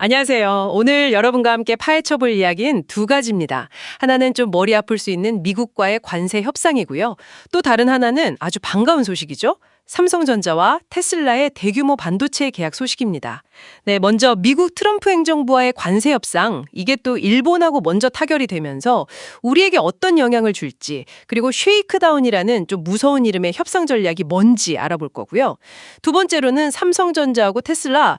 안녕하세요. 오늘 여러분과 함께 파헤쳐볼 이야기는 두 가지입니다. 하나는 좀 머리 아플 수 있는 미국과의 관세 협상이고요. 또 다른 하나는 아주 반가운 소식이죠. 삼성전자와 테슬라의 대규모 반도체 계약 소식입니다. 네, 먼저 미국 트럼프 행정부와의 관세 협상, 이게 또 일본하고 먼저 타결이 되면서 우리에게 어떤 영향을 줄지, 그리고 쉐이크다운이라는 좀 무서운 이름의 협상 전략이 뭔지 알아볼 거고요. 두 번째로는 삼성전자하고 테슬라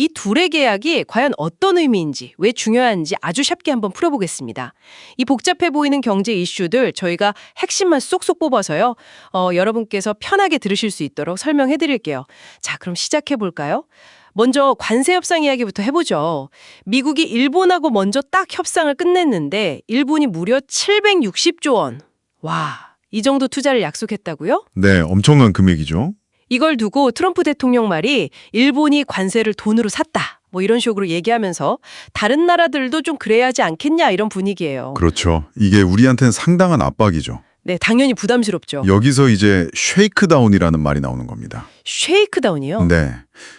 이 둘의 계약이 과연 어떤 의미인지, 왜 중요한지 아주 쉽게 한번 풀어보겠습니다. 이 복잡해 보이는 경제 이슈들 저희가 핵심만 쏙쏙 뽑아서요. 어, 여러분께서 편하게 들으실 수 있도록 설명해 드릴게요. 자, 그럼 시작해 볼까요? 먼저 관세 협상 이야기부터 해보죠. 미국이 일본하고 먼저 딱 협상을 끝냈는데 일본이 무려 760조 원. 와, 이 정도 투자를 약속했다고요? 네, 엄청난 금액이죠. 이걸 두고 트럼프 대통령 말이 일본이 관세를 돈으로 샀다. 뭐 이런 식으로 얘기하면서 다른 나라들도 좀 그래야 하지 않겠냐 이런 분위기예요. 그렇죠. 이게 우리한테는 상당한 압박이죠. 네, 당연히 부담스럽죠. 여기서 이제 쉐이크다운이라는 말이 나오는 겁니다. 쉐이크다운이요? 네.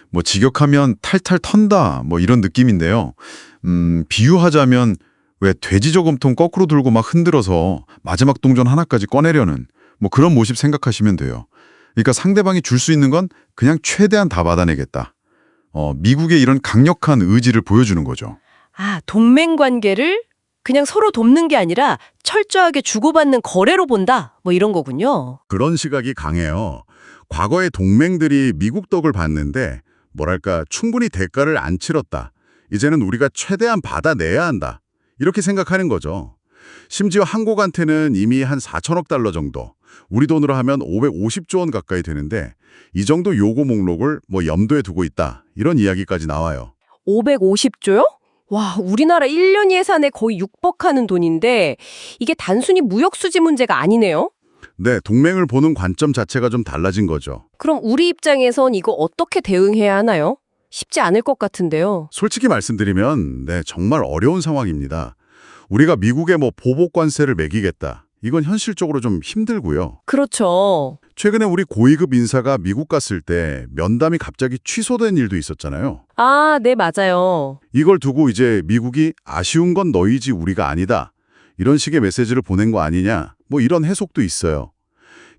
뭐 직역하면 탈탈 턴다 뭐 이런 느낌인데요. 음, 비유하자면 왜 돼지 저금통 거꾸로 들고 막 흔들어서 마지막 동전 하나까지 꺼내려는 뭐 그런 모습 생각하시면 돼요. 그러니까 상대방이 줄 수 있는 건 그냥 최대한 다 받아내겠다. 어, 미국의 이런 강력한 의지를 보여주는 거죠. 아, 동맹 관계를 그냥 서로 돕는 게 아니라 철저하게 주고받는 거래로 본다. 뭐 이런 거군요. 그런 시각이 강해요. 과거의 동맹들이 미국 덕을 봤는데 뭐랄까 충분히 대가를 안 치렀다. 이제는 우리가 최대한 받아내야 한다. 이렇게 생각하는 거죠. 심지어 한국한테는 이미 한 4천억 달러 정도, 우리 돈으로 하면 550조 원 가까이 되는데 이 정도 요구 목록을 뭐 염두에 두고 있다. 이런 이야기까지 나와요. 550조요? 와, 우리나라 1년 예산에 거의 육박하는 돈인데 이게 단순히 무역 수지 문제가 아니네요. 네, 동맹을 보는 관점 자체가 좀 달라진 거죠. 그럼 우리 입장에선 이거 어떻게 대응해야 하나요? 쉽지 않을 것 같은데요. 솔직히 말씀드리면 네, 정말 어려운 상황입니다. 우리가 미국에 뭐 보복 관세를 매기겠다. 이건 현실적으로 좀 힘들고요. 그렇죠. 최근에 우리 고위급 인사가 미국 갔을 때 면담이 갑자기 취소된 일도 있었잖아요. 아, 네, 맞아요. 이걸 두고 이제 미국이 아쉬운 건 너희지 우리가 아니다. 이런 식의 메시지를 보낸 거 아니냐. 뭐 이런 해석도 있어요.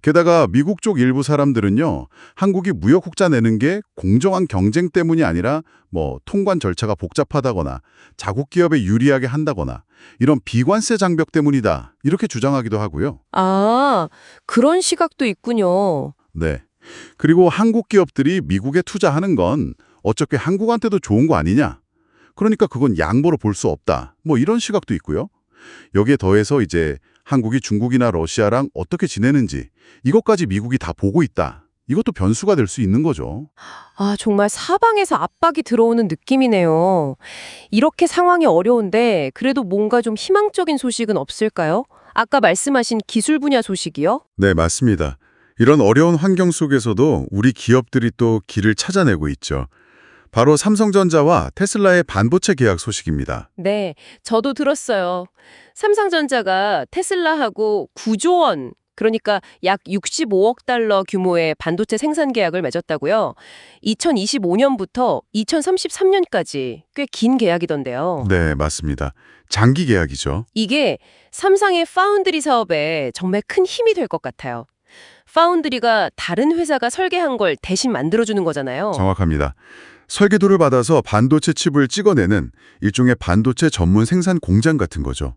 게다가 미국 쪽 일부 사람들은요. 한국이 무역 흑자 내는 게 공정한 경쟁 때문이 아니라 뭐 통관 절차가 복잡하다거나 자국 기업에 유리하게 한다거나 이런 비관세 장벽 때문이다. 이렇게 주장하기도 하고요. 아, 그런 시각도 있군요. 네. 그리고 한국 기업들이 미국에 투자하는 건 어차피 한국한테도 좋은 거 아니냐? 그러니까 그건 양보로 볼 수 없다. 뭐 이런 시각도 있고요. 여기에 더해서 이제 한국이 중국이나 러시아랑 어떻게 지내는지 이것까지 미국이 다 보고 있다. 이것도 변수가 될 수 있는 거죠. 아, 정말 사방에서 압박이 들어오는 느낌이네요. 이렇게 상황이 어려운데 그래도 뭔가 좀 희망적인 소식은 없을까요? 아까 말씀하신 기술 분야 소식이요? 네, 맞습니다. 이런 어려운 환경 속에서도 우리 기업들이 또 길을 찾아내고 있죠. 바로 삼성전자와 테슬라의 반도체 계약 소식입니다. 네, 저도 들었어요. 삼성전자가 테슬라하고 9조 원, 그러니까 약 65억 달러 규모의 반도체 생산 계약을 맺었다고요. 2025년부터 2033년까지 꽤 긴 계약이던데요. 네, 맞습니다. 장기 계약이죠. 이게 삼성의 파운드리 사업에 정말 큰 힘이 될 것 같아요. 파운드리가 다른 회사가 설계한 걸 대신 만들어주는 거잖아요. 정확합니다. 설계도를 받아서 반도체 칩을 찍어내는 일종의 반도체 전문 생산 공장 같은 거죠.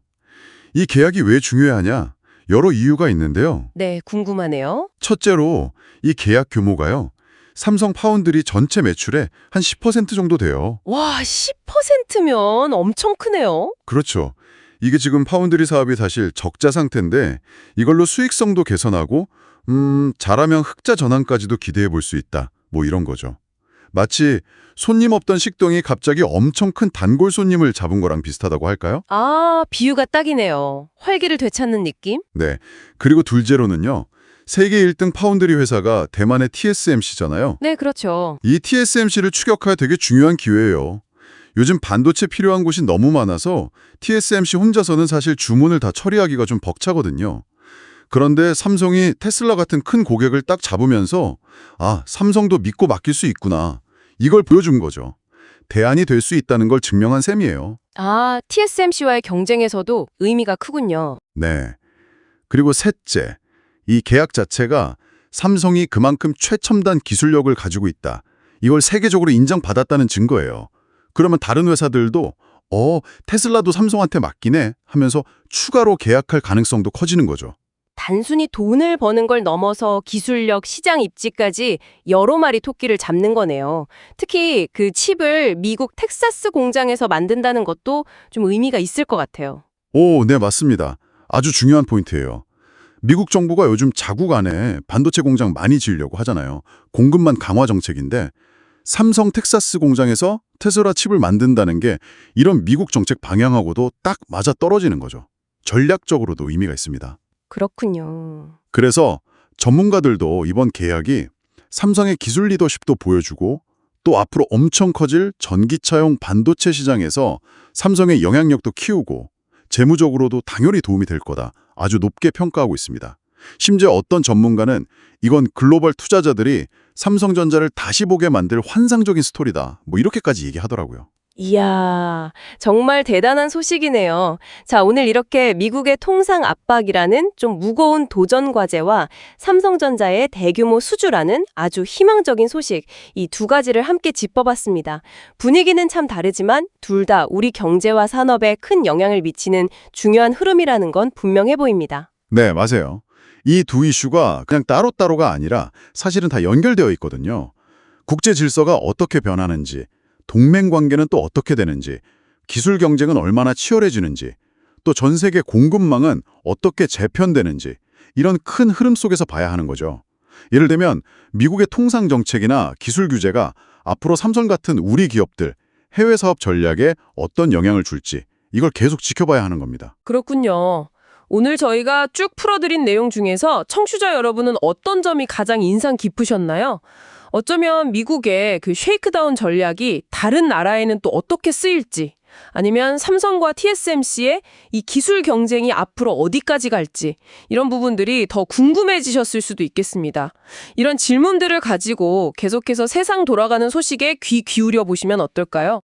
이 계약이 왜 중요하냐? 여러 이유가 있는데요. 네, 궁금하네요. 첫째로 이 계약 규모가요. 삼성 파운드리 전체 매출의 한 10% 정도 돼요. 와, 10%면 엄청 크네요. 그렇죠. 이게 지금 파운드리 사업이 사실 적자 상태인데 이걸로 수익성도 개선하고 음, 잘하면 흑자 전환까지도 기대해 볼 수 있다. 뭐 이런 거죠. 마치 손님 없던 식당이 갑자기 엄청 큰 단골 손님을 잡은 거랑 비슷하다고 할까요? 아, 비유가 딱이네요. 활기를 되찾는 느낌? 네. 그리고 둘째로는요. 세계 1등 파운드리 회사가 대만의 TSMC잖아요. 네, 그렇죠. 이 TSMC를 추격할 되게 중요한 기회예요. 요즘 반도체 필요한 곳이 너무 많아서 TSMC 혼자서는 사실 주문을 다 처리하기가 좀 벅차거든요. 그런데 삼성이 테슬라 같은 큰 고객을 딱 잡으면서 아, 삼성도 믿고 맡길 수 있구나. 이걸 보여준 거죠. 대안이 될 수 있다는 걸 증명한 셈이에요. 아, TSMC와의 경쟁에서도 의미가 크군요. 네. 그리고 셋째, 이 계약 자체가 삼성이 그만큼 최첨단 기술력을 가지고 있다. 이걸 세계적으로 인정받았다는 증거예요. 그러면 다른 회사들도 어, 테슬라도 삼성한테 맡기네 하면서 추가로 계약할 가능성도 커지는 거죠. 단순히 돈을 버는 걸 넘어서 기술력, 시장 입지까지 여러 마리 토끼를 잡는 거네요. 특히 그 칩을 미국 텍사스 공장에서 만든다는 것도 좀 의미가 있을 것 같아요. 오, 네, 맞습니다. 아주 중요한 포인트예요. 미국 정부가 요즘 자국 안에 반도체 공장 많이 지으려고 하잖아요. 공급만 강화 정책인데 삼성 텍사스 공장에서 테슬라 칩을 만든다는 게 이런 미국 정책 방향하고도 딱 맞아 떨어지는 거죠. 전략적으로도 의미가 있습니다. 그렇군요. 그래서 전문가들도 이번 계약이 삼성의 기술 리더십도 보여주고 또 앞으로 엄청 커질 전기차용 반도체 시장에서 삼성의 영향력도 키우고 재무적으로도 당연히 도움이 될 거다 아주 높게 평가하고 있습니다. 심지어 어떤 전문가는 이건 글로벌 투자자들이 삼성전자를 다시 보게 만들 환상적인 스토리다 뭐 이렇게까지 얘기하더라고요. 이야, 정말 대단한 소식이네요. 자, 오늘 이렇게 미국의 통상 압박이라는 좀 무거운 도전 과제와 삼성전자의 대규모 수주라는 아주 희망적인 소식, 이 두 가지를 함께 짚어봤습니다. 분위기는 참 다르지만 둘 다 우리 경제와 산업에 큰 영향을 미치는 중요한 흐름이라는 건 분명해 보입니다. 네, 맞아요. 이 두 이슈가 그냥 따로따로가 아니라 사실은 다 연결되어 있거든요. 국제 질서가 어떻게 변하는지, 동맹 관계는 또 어떻게 되는지, 기술 경쟁은 얼마나 치열해지는지, 또 전 세계 공급망은 어떻게 재편되는지 이런 큰 흐름 속에서 봐야 하는 거죠. 예를 들면 미국의 통상 정책이나 기술 규제가 앞으로 삼성 같은 우리 기업들 해외 사업 전략에 어떤 영향을 줄지 이걸 계속 지켜봐야 하는 겁니다. 그렇군요. 오늘 저희가 쭉 풀어드린 내용 중에서 청취자 여러분은 어떤 점이 가장 인상 깊으셨나요? 어쩌면 미국의 그 쉐이크다운 전략이 다른 나라에는 또 어떻게 쓰일지, 아니면 삼성과 TSMC의 이 기술 경쟁이 앞으로 어디까지 갈지, 이런 부분들이 더 궁금해지셨을 수도 있겠습니다. 이런 질문들을 가지고 계속해서 세상 돌아가는 소식에 귀 기울여 보시면 어떨까요?